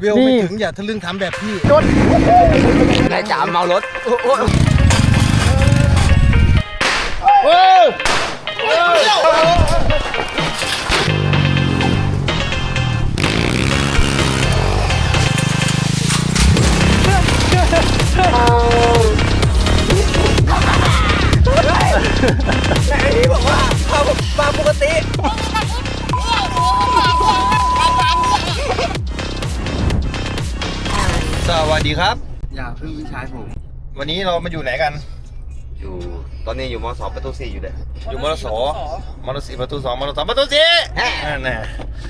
เวลไม่ถึงอย่าทะลึ่งทำแบบพี่นายจ๋าเมารถโอ้โห สวัสดีครับ อย่าพึ่งพี่ชายผม วันนี้เรามาอยู่ไหนกัน อยู่ตอนนี้อยู่มสองประตูสี่อยู่เลยอยู่มรสมรสีประตูสองมรสองประตูสี่นั่นแหละ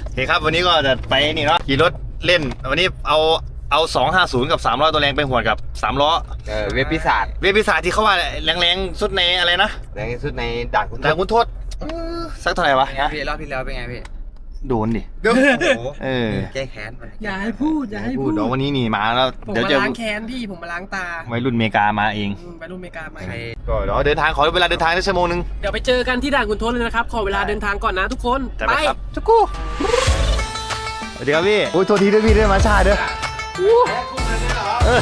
โอเคครับวันนี้ก็จะไปนี่เนาะขี่รถเล่น วันนี้เอาเอา250 กับ 300 ตัวแรงไปหวดกับ3ล้อเออเว็บปีศาจเวบิสาที่เขาว่าแรงๆสุดในอะไรนะแรงที่สุดในด่านคุณแต่คุณโทษเออสักเท่าไหร่วะฮะพี่รอบที่แล้วเป็นไงพี่ โดนดิโอ้โหเออ แก้แค้นมันอย่าให้พูดอย่าให้พูพูดดเดี๋ยววันนี้นี่มาแล้วผมเดี๋ยวมาจะล้างแค้นพี่ผมมาล้างตาวัยรุ่นอเมริกามาเองอืมไปรุ่นอเมริกามาใครก็เดี๋ยวเดินทางขอเวลาเดินทางได้ชั่วโมงนึง เดี๋ยวไปเจอกันที่ด่านคุณทศเลยนะครับ ขอเวลาเดินทางก่อนนะทุกคนจัดไปไปครับ จุกูสวัสดีครับพี่โอ้ยโทษทีด้วยพี่ด้วยมาชาด้วยเออ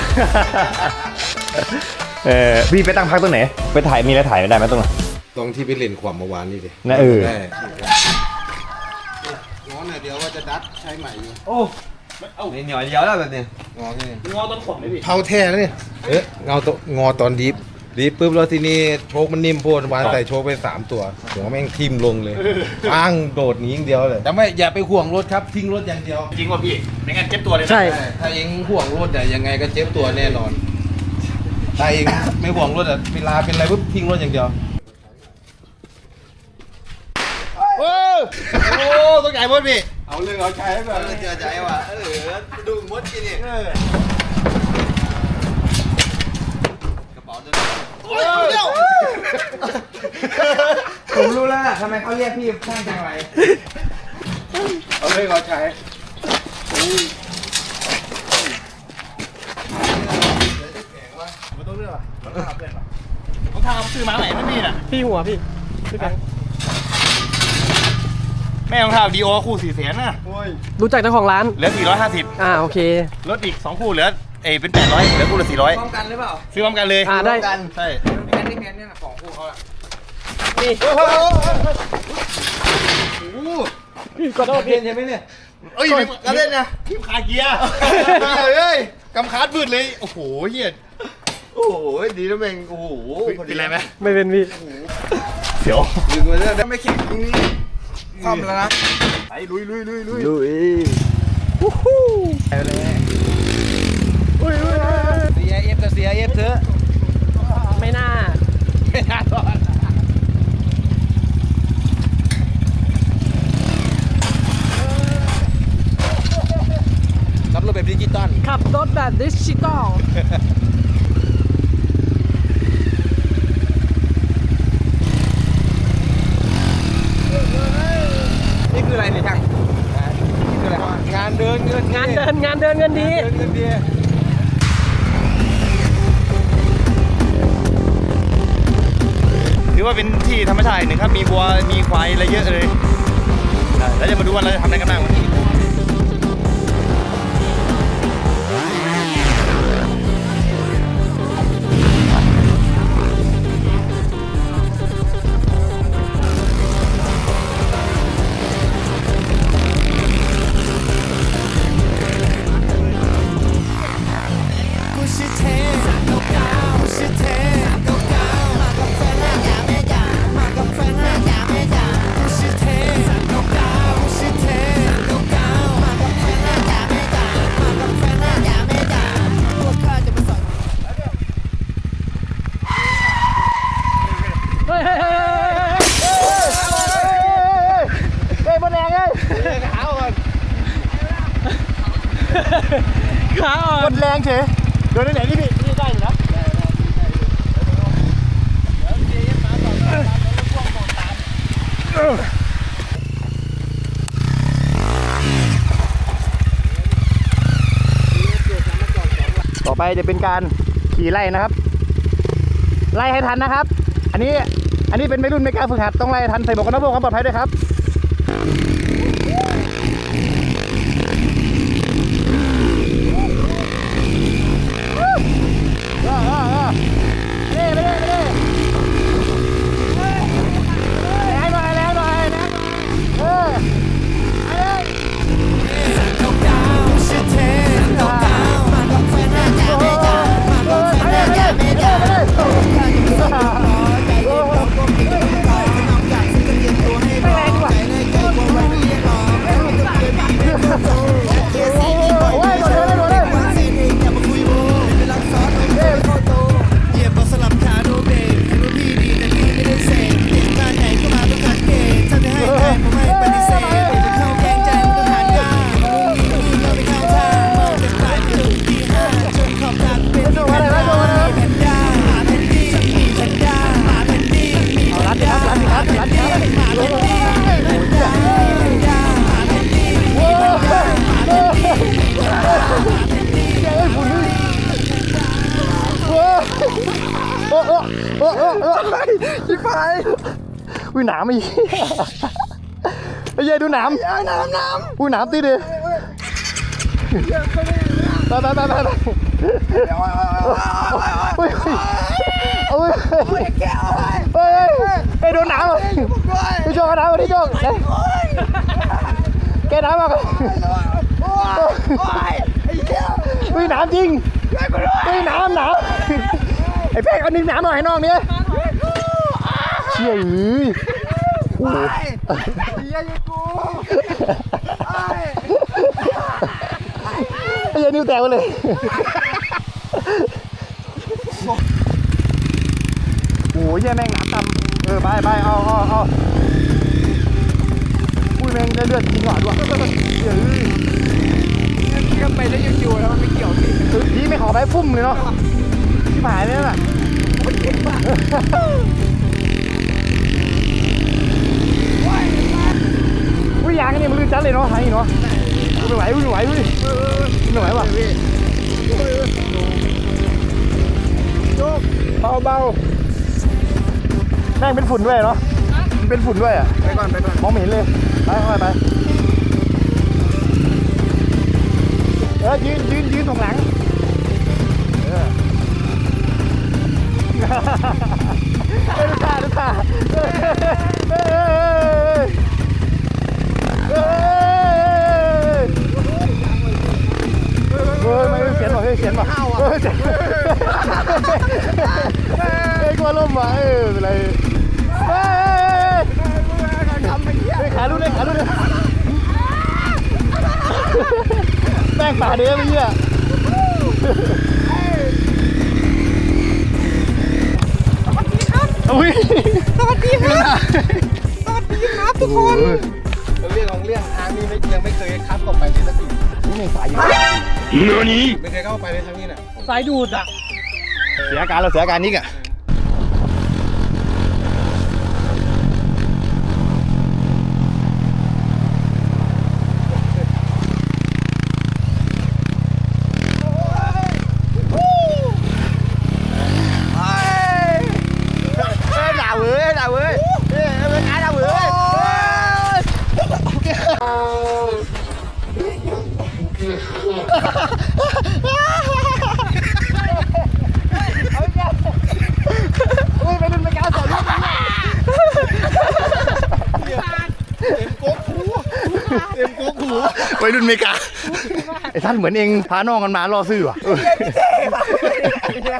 เออพี่ไปตั้งพักตรงไหน ไปถ่ายมีอะไรถ่ายไม่ได้ไหมตรงไหน ตรงที่ไปเล่นความเมื่อวานนี่ดินะเออ ได้ จะดัดใช้ใหม่อยู่นี่เหนียวเดียวแล้วแบบนี้งอแค่นี้งอต้นขมเลยพี่เผาแท้แล้วเนี่ยเอ๊ะเงาตัวงอตอนดิฟดิฟปุ๊บแล้วทีนี้โชคมันนิ่มโพดวานใส่โชคไปสามตัวหัวแม่งทิ่มลงเลยอ้างโดดหนีอย่างเดียวเลยแต่ไม่อย่าไปห่วงรถครับทิ้งรถอย่างเดียวจริงป่ะพี่ไม่งั้นเจ็บตัวเลยนะใช่ ถ้าเองห่วงรถเนี่ยยังไงก็เจ็บตัวแน่นอนถ้าเองไม่ห่วงรถอะเวลาเป็นอะไรปุ๊บทิ้งรถอย่างเดียวโอ้โอ้ต้องใหญ่หมดพี่ เอาเรื่องเอาใช้แบบเจอใจว่ะเออดูมดกินนี่กระเป๋าเดินโอ้ยเดี๋ยวผมรู้แล้วล่ะทำไมเขาเรียกพี่ช่างจังไรเอาเรื่องเอาใช้ผมทำซื้อมาใหม่ไม่มีน่ะพี่หัวพี่พี่แบงค์แม่ของทำดีโอคู่สี่แสนน่ะรู้จักเจ้าของร้าน เหลือ450อ่าโอเคลดอีก2คู่เหลือเอยเป็น800เหลือคู่ละพร้อมกันหรือเปล่า400ซื้อพร้อมกันเลยอ่าได้กันใช่แค้นที่แค้นเนี่ยนะของคู่เขาอะพี่ขอโทษเรียนใช่ไหมเนี่ยเอ้ยกระเล่นนะทีมขาเกียร์เฮ้ยกำคาดบืดเลย โอ้โหเฮียโอ้โห ดีนะแม่ง โอ้โห เป็นไรไหมไม่เป็นพี่เดี๋ยวลืมไปแล้วไม่แข็งตรงนี้ ความแล้วนะไปลุยลุยลุยลุยลุยเสียเอฟก็เสียเอฟเถอะไม่น่าไม่น่ารอดขับรถแบบดิจิตอลขับรถแบบดิจิตอล นี่คืออะไรเนี่ยช่างนี่คืออะไร งานเดินเงิน งานเดินเดินเงินดี เดินเงินดีถือว่าเป็นที่ธรรมชาติหนึ่งครับ มีวัว มีควายอะไรเยอะเลย แล้วจะมาดูว่าเราจะทำอะไรกันบ้างวันนี้ ขาอ่อนกดแรงเฉยเดินได้ไหนนี่พี่นี่ได้อยู่นะต่อไปจะเป็นการขี่ไล่นะครับ ไล่ให้ทันนะครับ อันนี้อันนี้เป็นวัยรุ่นไม่กล้าฝึกหัดต้องไล่ให้ทันใส่หมวกกันน็อกเพื่อความปลอดภัยด้วยครับ หี้ยดูหนามน้ำน้อุ้ยหนามตีดิไปไปไปไปไปเฮ้ยเฮ้ยเฮ้ยเฮ้ยเฮ้ยโดนหนามเหรอพี่โจกเอาหนามมาดิโจกเฮ้ยแกหนามมาก่อนเฮ้ยหนามจริงเฮ้ยหนามหนามไอ้แป้งเอาหนึ่งหนามหน่อยให้น้องเนี่ยเชี่ย เอ้ยโอ้โหำเฮียอยู่กูไอ้เหี้ยนิ้วแตกไปเลยโอ้ยเหี้ยแม่งหนาตำเออไปไปเอาเอาเอาอุ้ยแม่งได้เลือดจริงหว่ะด้วยเฮ้ยพี่ก็ไปได้อยู่ๆแล้วมันไม่เกี่ยวสิพี่ไม่ขอไปพุ่มเลยเนาะที่หายเลยน่ะอุ้ ยยางอันนี่มันลื่นจัดเลยเนาะหายเนาะไม่ไหวไม่ไหวเว้ยไม่ไหวว่ะเบาเบาแม่งเป็นฝุ่นด้วยเนาะมันเป็นฝุ่นด้วยอะไปก่อนไปก่อนมองไม่เห็นเลยไปไปไปเออยืนยืนยืนตรงหลังเออ นหรอเฮ้ยกลัวล่มว่ะเออเป็นไรเฮ้ยเฮ้ยขาลุ้นเลยขาลุ้นเลยแป้งป่าเด้อไอ้เหี้ยอุ้ยสวัสดีครับ สวัสดีครับทุกคนเรื่องของเรื่องทางนี้ยังไม่เคยคับเข้าไปเลยสักทีนี่ไม่สายอยู่ไม่เคยเข้าไปเลยทางนี้น่ะ สายดูดอะ เสียอาการเราเสียอาการนิกอะ หนาวเว้ยหนาวเว้ยเอ้ยเว้ยหนาวเว้ย อุ้ยไปรุ่นไม่กล้าสอนลูก ไปรุ่นเมกาไอ้ท่านเหมือนเองพาน้องกันมาล่อซื้อว่ะเออไอ้เหี้ย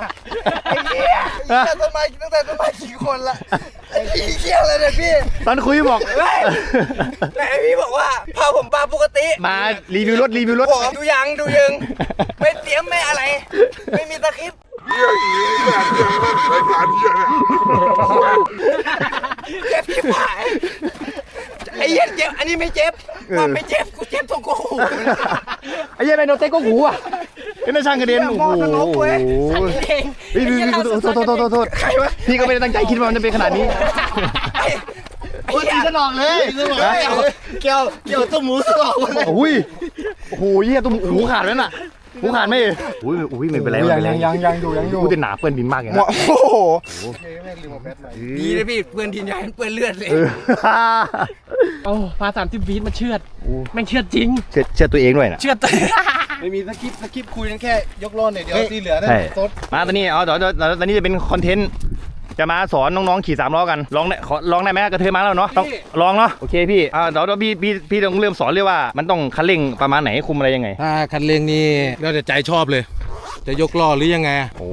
ต้นไม้ตั้งแต่ต้นไม้กี่คนละไอ้เหี้ยอะไรเนี่ยพี่ตอนคุยบอก ไหนพี่บอกว่าพาผมปลาปกติมารีวิวรถรีวิวรถ ผมดูยังดูยังไม่เตรียมไม่อะไร ไม่มีตะคริปต์เจ็บที่ผาย ไอ้เหี้ยเจ็บ อันนี้ไม่เจ็บว่าไม่เจ็บ กูเจ็บตรงกูไอ้เหี้ยัยเป็นโนเต็กก็หูอะเป็นนายช่างกระเด็นเนี่ยโอ้มองทะลุเว้ยโหเองเฮ้ยโทษโทษโทษโทษโทษโทษใครวะพี่ก็ไม่ได้ตั้งใจคิดว่ามันจะเป็นขนาดนี้ไอ้ไอ้เหี้ยสนองเลยเกี่ยวเกี่ยวตัวหมูสนองเลยโอ้ยโอ้โหเหี้ยตัวหมูหูขาดแล้วน่ะหูขาดไหมอุ้ยอุ้ยไม่เป็นไรไม่เป็นไรยังยังยังอยู่ยังอยู่กูจะหนาเปื้อนดินมากอย่างโอ้นั้นโหดีเลยพี่เปื้อนดินยายเปื้อนเลือดเลยเออ โอ้พาสามสิบฟีตมาเชือดแม่งเชือดจริง เชื่อเชื่อตัวเองด้วยนะ เชือดตัวไม่มีสคริปต์สคริปต์คุยกันแค่ยกล้อหน่อยเดียวที่เหลือนั่นใช่ ซดมาตอนนี้เอาเดี๋ยวเดี๋ยวเดี๋ยวตอนนี้จะเป็นคอนเทนต์จะมาสอนน้องๆขี่สามล้อกันลองได้ขอลองได้ไหมกระเทยมาแล้วเนาะต้องลองเนาะโอเคพี่อ่าเดี๋ยวเดี๋ยวพี่พี่พี่ต้องเริ่มสอนเลยว่า มันต้องคันเร่งประมาณไหนคุมอะไรยังไง ถ้าคันเร่งนี่แล้วแต่ใจชอบเลย จะยกล้อหรือยังไง โอ้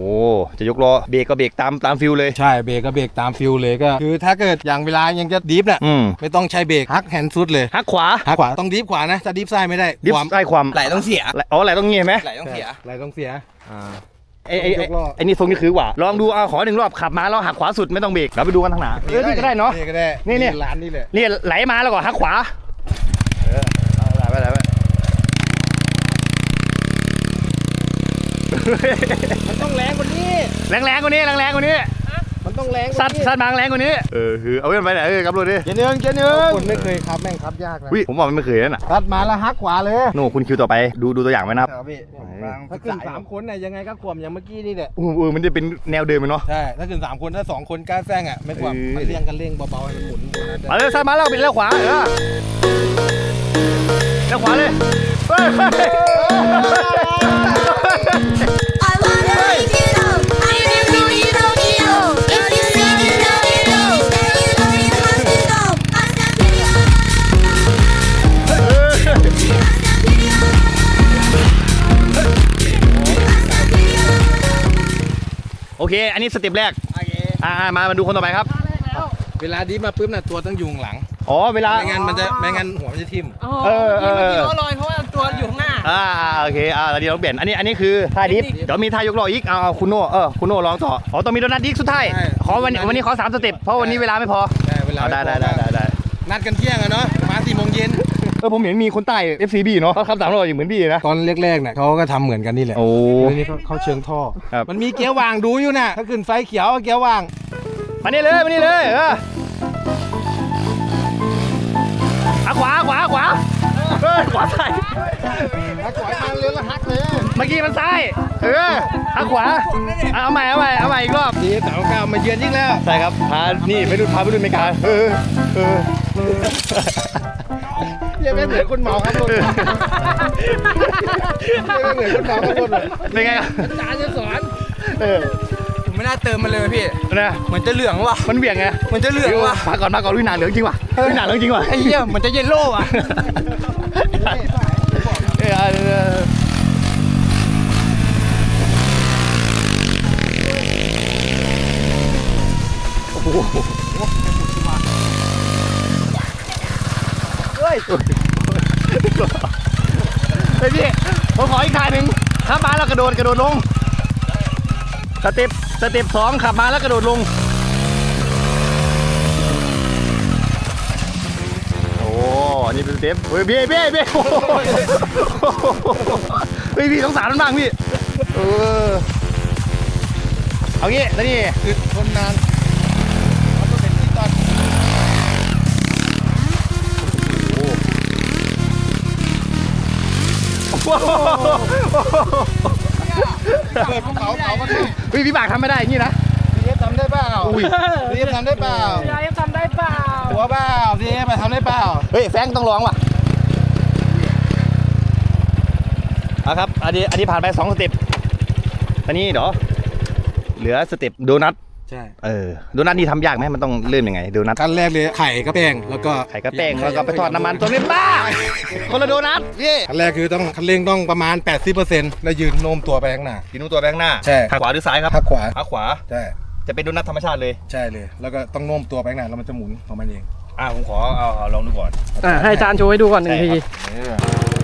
จะยกล้อเบรกก็เบรกตามตามฟิลเลย ใช่เบรกก็เบรกตามฟิลเลยก็คือถ้าเกิดอย่างเวลายังจะดิฟน่ะอืมไม่ต้องใช้เบรกฮักแฮนด์ซุดเลยหักขวาฮักขวาต้องดิฟขวานะจะดิฟซ้ายไม่ได้ดิฟความใต้ความไหลต้องเสียอ๋อไหลต้องงี้เห็นไหมไหลต้องเสียไหลต้องเสียไอ้ไอ้ไอ้ยกล้อไอ้นี่ทรงนี่คือกว่า ลองดูเอาขอหนึ่งรอบขับมาแล้วหักขวาสุดไม่ต้องเบรกเราไปดูกันทางหน้าเออนี่ก็ได้เนาะนี่ก็ได้นี่นี่ร้านนี่แหละนี่ไหลมาแล้วก็หักขวาเออเอาไหลไปไหลไป มันต้องแรงกว่านี้ แรงๆกว่านี้แรงๆกว่านี้ มันต้องต้องแรงสัตว์สัตว์บางแรงกว่านี้ เออคือเอาเว้นไปไหนเออกับรถดิเกียร์หนึ่งเกียร์หนึ่งคนไม่เคยขับแม่งขับยากนะวิผมบอกมันไม่เคยนั่นน่ะตัดมาแล้วฮักขวาเลยโน่คุณคิวต่อไปดูดูตัวอย่างไว้นะครับครับพี่บางถ้าขึ้นสามคนเนี่ยยังไงก็ขวมอย่างเมื่อกี้นี่แหละโอ้โหเออมันจะเป็นแนวเดิมไหมเนาะใช่ถ้าขึ้นสามคนถ้าสองคนกล้าแซงอะไม่ขวมเออมันเลี้ยงกันเร่งเบาๆให้มันหมุนบนนั้นได้มาเลยสัตว์มาแล้วบิดแล้วขวาเออแล้วขวาเลย เฮ้ยเฮ้ย I wanna make you know I am really Tokyo. If you see me, know you know. Then you know you have to know. I stand video. I stand video. I stand video. โอเค อันนี้สเต็ปแรกอ่ามามาดูคนต่อไปครับ เวลาดีมาปุ๊บน่ะตัวต้องอยู่ข้างหลังอ๋อ เวลา ไม่งั้นมันจะไม่งั้นหัวมันจะทิ่มอ๋อเออเออเมื่อกี้ล้อลอยเพราะว่า ตัวอยู่ข้างหน้า อ่าโอเคอ่าเดี๋ยวเราเปลี่ยนอันนี้อันนี้คือท่าดิฟเทคนิคเดี๋ยวมีท่ายกล้ออีกเอาเอาคุณโน่เออคุณโน่ลองต่ออ๋อต้องมีโดนัทดิกสุดท้ายใช่ ขอวันนี้วันนี้ขอสามสเต็ปเพราะวันนี้เวลาไม่พอได้เวลาเอาได้ได้ได้ได้ได้นัดกันเที่ยงอะเนาะมาสี่โมงเย็นเออผมเห็นมีคนใต้ FCB เนาะเขาขับสามล้ออยู่เหมือนพี่นะ ตอนแรกๆเนี่ยเขาก็ทำเหมือนกันนี่แหละโอ้แล้วนี่เขาเขาเชิงท่อ ครับ มันมีเกียร์ว่างดูอยู่น่ะถ้าขึ้นไฟเขียวเกียร์ว่าง มานี่เลยมานี่เลยเออ ขวาซ้ายถ้าขวาทางเรือแล้วฮักเลยเมื่อกี้มันซ้าย เอออะขวาอะเอาใหม่เอาใหม่เอาใหม่อีกรอบดีสาวเก้ามาเยือนยิ่งแล้ว ใช่ครับพานี่ไปดูพาไปดูอเมริกาเออเออเรียกไม่เหมือนคนเมาครับคนเรียกไม่เหมือนคนเมาครับคนเลยเป็นไงครับอาจารย์จะสอนเออผมไม่น่าเติมมันเลยพี่นะเหมือนจะเหลืองว่ะ มันเบี่ยงไงเหมือนจะเหลืองว่ะมาก่อนมาก่อนลุยหนาเหลืองจริงว่ะลุยหนาเหลืองจริงว่ะไอ้เหี้ยเหมือนจะเยลโล่อะ โอ้โหเฮ้ยเฮ้ยพี่ผมขออีกทายหนึ่งขับมาแล้วกระโดดกระโดดลง สเต็ปสเต็ปสองขับมาแล้วกระโดดลง โอ้อันนี่ เป็นสเต็ปเฮ้ยเบ้เบ้เบ้โอ้โหเฮ้ยพี่สงสารมันบ้างพี่เออเอางี้แล้วนี่คือทนนานมันก็เป็นที่ตอนเปิดภูเขาเขามันเฮ้ยพี่บากทำไม่ได้อย่างนี้นะพี่เอฟทำได้เปล่าอุ้ยพี่เอฟทำได้เปล่ายายทำได้เปล่า หัวเปล่าพี่เอฟไปทำได้เปล่า เฮ้ยแฟรงค์ต้องร้องว่ะเอาครับ อันนี้อันนี้ผ่านไปสองสเต็ปอันนี้เดี๋ยวเหลือสเต็ปโดนัทใช่เออโดนัทนี่ทำยากไหมมันต้องเริ่มยังไงโดนัทขั้นแรกเลยไข่กับแป้งแล้วก็ไข่กระแป้งแล้วก็ไปทอดน้ำมันตัวนี้บ้าคนละโดนัทพี่ขั้นแรกคือต้องคันเร่งต้องประมาณ 80%แล้วยืนโน้มตัวไปข้างหน้ากินตัวแบงค์หน้าใช่หักขวาหรือซ้ายครับหักขวาหักขวาใช่ จะเป็นโดนัทธรรมชาติเลย ใช่เลย แล้วก็ต้องโน้มตัวไปข้างหน้าแล้วมันจะหมุนของมันเอง อ่าผมขอเอาเอาลองดูก่อน อ่าให้อาจารย์โชว์ให้ดูก่อนหนึ่งทีเรา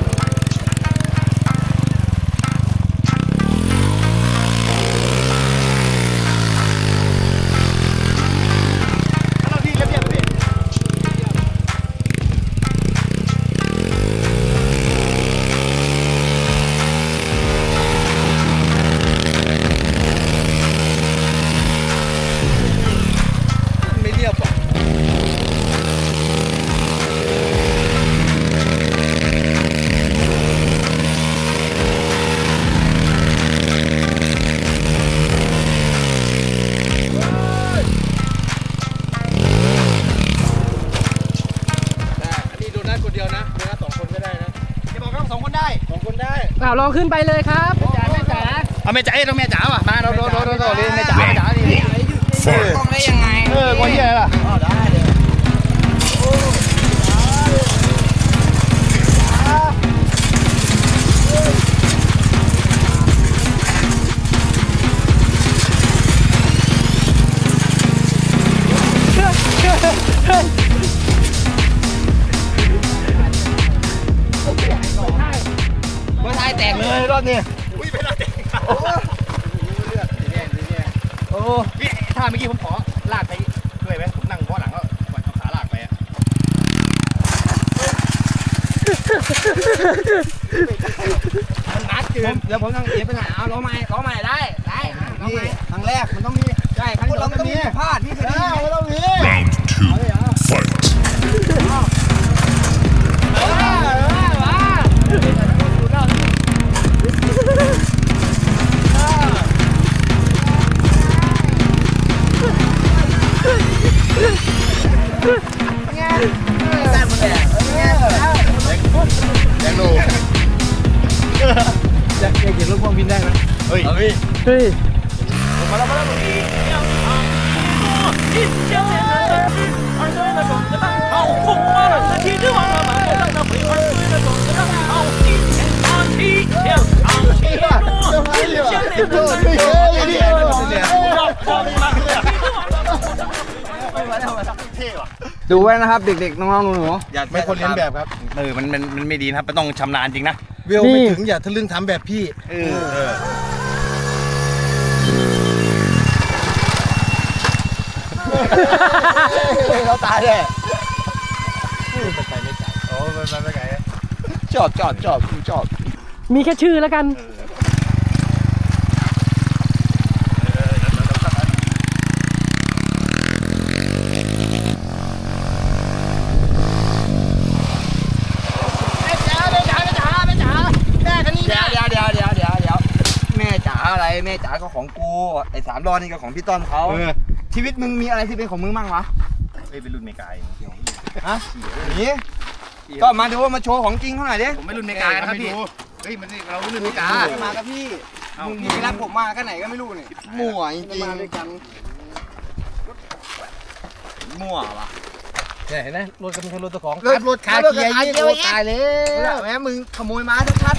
อ่าลองขึ้นไปเลยครับจ๋าแม่จ๋าเอาแม่จ๋าเอ้ยต้องแม่จ๋าว่ะมาเราเราเราเราเลยแม่จ๋าแม่จ๋านี่ต้องได้ยังไง เออกวนเหี้ยอะไรล่ะ แตกเลยเลยรอบนี้อุ้ยเป็นอะไรโอ้โอ้พี่ถ้าเมื่อกี้ผมขอลากไปด้วยไหมผมนั่งเบาะหลังก็ปล่อยเอาขาลากไปอะมันนัดเกินเดี๋ยวผมต้องเสียไปไหนเอาล้อใหม่ล้อใหม่ได้ได้มพี่ครั้งแรกมันต้องมีใช่ครั้งเราต้องมีพลาดพี่เคยได้ยินไหมต้องมี ดูไว้นะครับ เด็กๆ น้องๆหนู อย่าไม่คนเลียนแบบครับเออมันมันมันไม่ดีนะครับมันต้องชำนาญจริงนะเวลไม่ถึงอย่าทะลึ่งทำแบบพี่เออเราตายเลยโอ้มันมันไม่ไกลชอบชอบชอบชอบมีแค่ชื่อแล้วกัน เดี๋ยวเดี๋ยวเดี๋ยวเดี๋ยวเดี๋ยวเดี๋ยวเดี๋ยวแม่จ๋าอะไร แม่จ๋าก็ของกูไอ้สามรอนี่ก็ของพี่ต้อมเขาเออชีวิตมึงมีอะไรที่เป็นของมึงบ้างวะเฮ้ยเป็นรุ่นเมกายฮะนี่ก็มาดูว่ามาโชว์ของจริงเขาหน่อยดิผมไม่รุ่นเมกายนะครับพี่เฮ้ยมันเรารุ่นเมกามากับพี่มึงมีรักผมมากันไหนก็ไม่รู้นี่มั่วจริงมาด้วยกันมั่ววะเนี่ยเห็นไหมรถกันเป็นรถตัวของขับรถคาเกียร์ยี่โอ้ตายแล้วแม่มึงขโมยมาชัด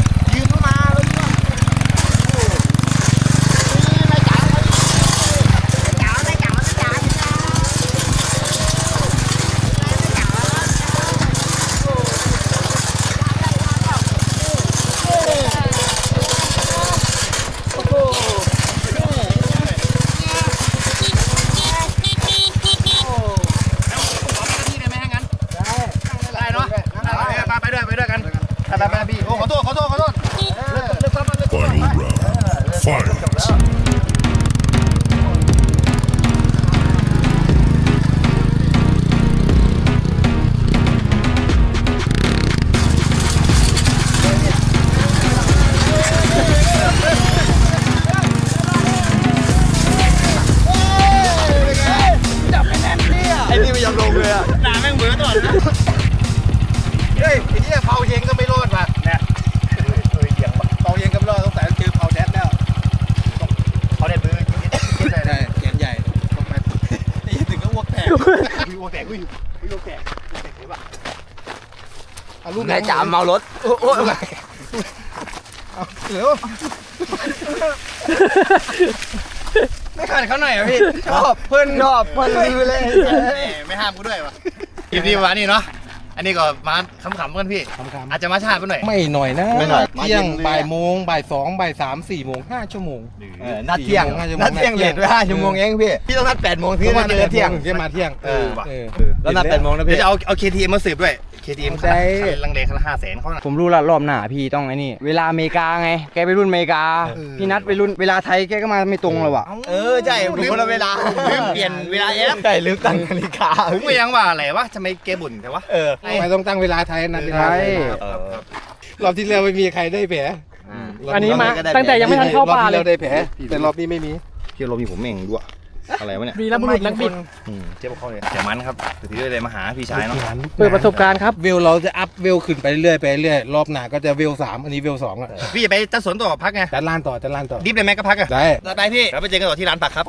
เอาลูกแม่จ๋าเมารถโอ้โหเหลือไม่ขัดเขาหน่อยเหรอพี่ชอบเพิ่นชอบเพิ่นลือเลยไม่ห้ามกูด้วยวะคลิปนี้วันนี้เนาะอันนี้ก็มาขำๆกันพี่คำอาจจะมาช้าไปหน่อย ไม่หน่อยนะไม่หน่อยเที่ยงบ่ายโมงบ่ายสองบ่ายสามสี่โมงห้าชั่วโมงนัดเที่ยงสี่โมงห้าชั่วโมงนัดเที่ยงเลทไว้ห้าชั่วโมงเองพี่พี่ต้องนัดแปดโมงถึงจะเจอเที่ยงจะมาเที่ยงเออว่ะเออแล้วนัดแปดโมงนะเดี๋ยพี่วจะเอาเอา KTM มาสืบด้วย KTM ได้ลังเลคันละห้าแสนเขาน่ะ ผมรู้ละรอบหน้าพี่ต้องไอ้นี่ เวลาอเมริกาไง แกไปรุ่นอเมริกาพี่นัดไปรุ่นเวลาไทยแกก็มาไม่ตรงเลยว่ะ เออใช่ผมคนละเวลาลืมเปลี่ยนเวลาแอปใช่ลืมตั้งนาฬิกาผมก็ยังว่าอะไรวะทำไมแกบ่นแต่ว่าเออ ไม่ต้องตั้งเวลาไทยนัดเวลาใช่ไทยรอบที่แล้วไม่มีใครได้แผลอันนี้มาตั้งแต่ยังไม่ทันเข้าป่าเลย รอบที่แล้วได้แผลแต่รอบนี้ไม่มีพี่ลมมีผมเองด้วย อะไรวะเนี่ยวีรบุรุษนักบิดอืมเจ็บเข้าเลยเดี๋ยวมันครับถือเลยมาหาพี่ชายเนาะเปิดประสบการณ์ครับ เวลเราจะอัพเวลขึ้นไปเรื่อยๆไปเรื่อยรอบหน้าก็จะเวลสามอันนี้เวลสองอะพี่จะไปจัดสวนต่อพักไงจัดล้านต่อจัดล้านต่อดิฟเลยไหมก็พักอะได้ได้ไปพี่แล้วไปเจอกันต่อที่ร้านผักครับ